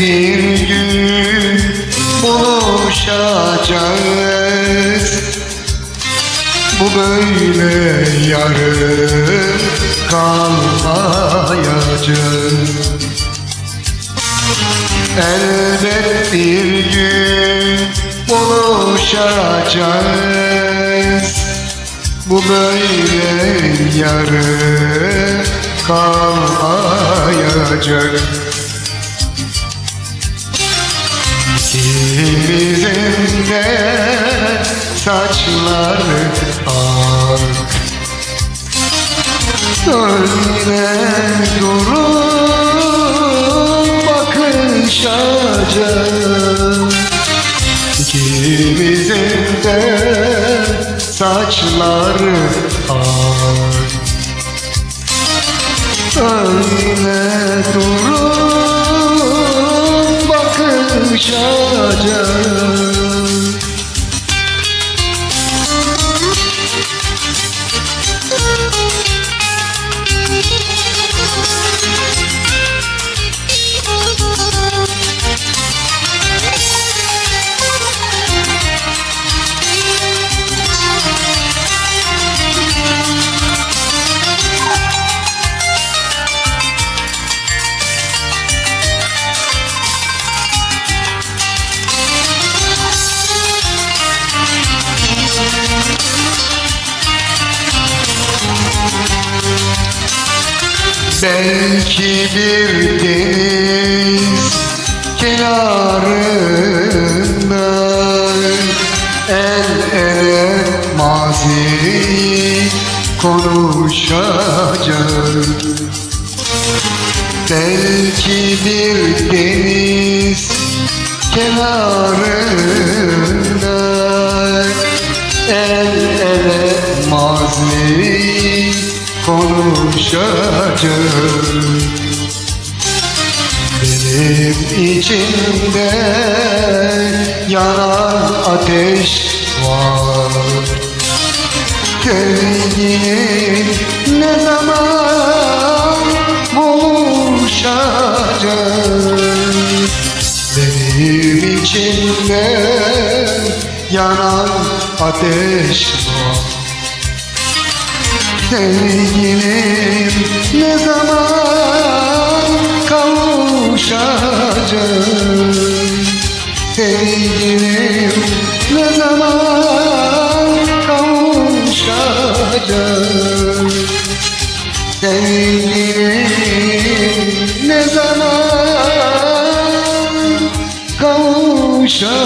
bir gün buluşacağız. Bu böyle yarım kalmayacak Elbet bir gün buluşacağız. Bu böyle yarım kalmayacak İkimizin de saçları ak. Öyle durup bakışacak İkimizin de saçları ak. Öyle durup Georgia bakışacak Belki bir deniz kenarında El ele mazi konuşacak Belki bir deniz konuşacak Benim içimde yanan ateş var. Sevgilim ne zaman buluşacak? Benim içimde yanan ateş var Sevgilim ne zaman kavuşacak Sevgilim ne zaman kavuşacak Sevgilim ne zaman kavuşacak